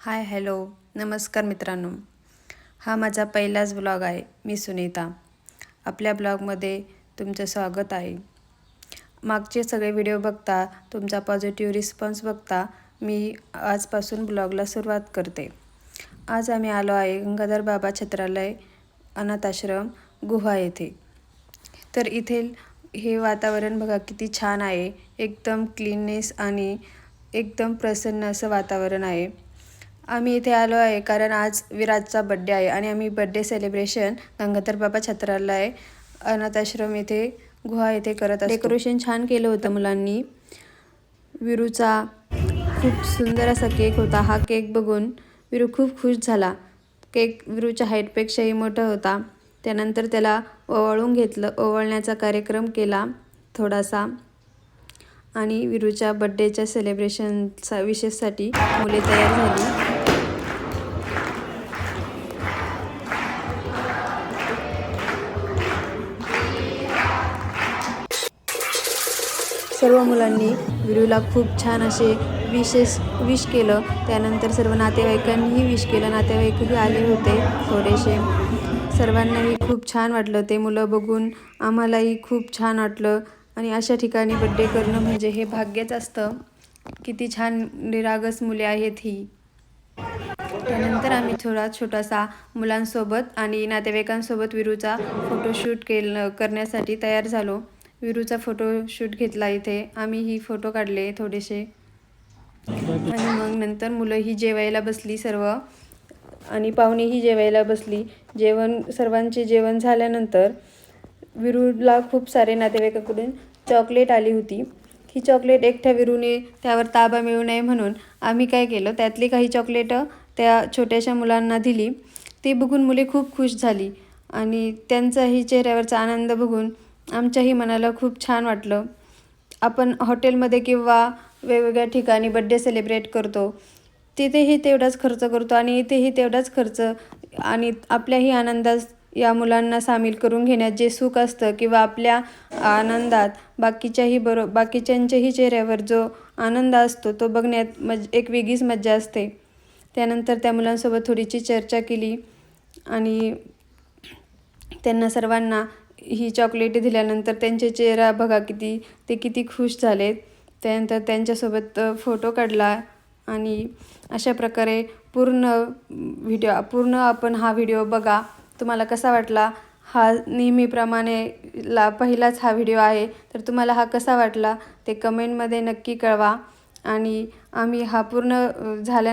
Hi hello. नमस्कार मित्रांनो. हा माझा पहिलाच ब्लॉग आहे मी सुनीता. आपल्या ब्लॉगमध्ये तुमचं स्वागत आहे. मागचे सगळे व्हिडिओ बघता तुमचा पॉझिटिव्ह रिस्पॉन्स बघता मी आजपासून ब्लॉगला सुरुवात करते. आज आम्ही आलो आहे गंगाधर बाबा छत्रालय अनाथाश्रम गुहा येथे. तर इथे हे वातावरण बघा किती छान आहे. एकदम क्लीननेस आणि एकदम प्रसन्न असं वातावरण आहे. आम्ही इथे आलो आहे कारण आज विराजचा बड्डे आहे आणि आम्ही बड्डे सेलिब्रेशन गंगाधर बाबा छत्रालय अनाथाश्रम येथे गुहा येथे करत डेकोरेशन छान केलं होतं मुलांनी. विरूचा खूप सुंदर असा केक होता. हा केक बघून विरू खूप खुश झाला. केक विरूच्या हाईटपेक्षाही मोठा होता. त्यानंतर त्याला ओवाळून घेतलं. ओवाळण्याचा कार्यक्रम केला थोडासा. आणि विरूच्या बड्डेच्या सेलिब्रेशनचा विशेषसाठी मुले तयार झाली. सर्व मुलांनी विरूला खूप छान असे विशेष विश केलं. त्यानंतर सर्व नातेवाईकांनीही विश केलं. नातेवाईकही आले होते थोडेसे. सर्वांनाही खूप छान वाटलं. ते मुलं बघून आम्हालाही खूप छान वाटलं. आणि अशा ठिकाणी बड्डे करणं म्हणजे हे भाग्यच असतं. किती छान निरागस मुले आहेत ही. त्यानंतर आम्ही थोडा छोटासा मुलांसोबत आणि नातेवाईकांसोबत विरूचा फोटोशूट केलं करण्यासाठी तयार झालो. विरूचा फोटोशूट घेतला इथे. आम्ही ही फोटो काढले थोडेसे. आणि मग नंतर मुलं ही जेवायला बसली सर्व. आणि पाहुणेही जेवायला बसली. जेवण सर्वांचे जेवण झाल्यानंतर विरूला खूप सारे नातेवाईकाकडून चॉकलेट आली होती. ही चॉकलेट एकट्या विरूने त्यावर ताबा मिळू नये म्हणून आम्ही काय केलं त्यातली काही चॉकलेटं त्या छोट्याशा मुलांना दिली. ते बघून मुले खूप खुश झाली. आणि त्यांचाही चेहऱ्यावरचा आनंद बघून आमच्याही मनाला खूप छान वाटलं. आपण हॉटेलमध्ये किंवा वेगवेगळ्या ठिकाणी बड्डे सेलिब्रेट करतो. तिथेही तेवढाच खर्च करतो आणि इथेही तेवढाच खर्च आणि आपल्याही आनंदात या मुलांना सामील करून घेण्यात जे सुख असतं किंवा आपल्या आनंदात बाकीच्याही बरो बाकीच्यांच्याही चेहऱ्यावर जो आनंद असतो तो बघण्यात मज एक वेगळीच मज्जा असते. त्यानंतर त्या मुलांसोबत थोडीशी चर्चा केली आणि त्यांना सर्वांना ही चॉकलेट दिल्यानंतर त्यांचे चेहरा बघा किती ते किती खुश झालेत. त्यानंतर त्यांच्यासोबत फोटो काढला आणि अशा प्रकारे पूर्ण व्हिडिओ पूर्ण आपण हा व्हिडिओ बघा. तुम्हाला कसा वाटला? हा नेहमीप्रमाणे ला पहिलाच हा व्हिडिओ आहे. तर तुम्हाला हा कसा वाटला? ते कमेंटमध्ये नक्की कळवा. आणि आम्ही हा पूर्ण झाल्या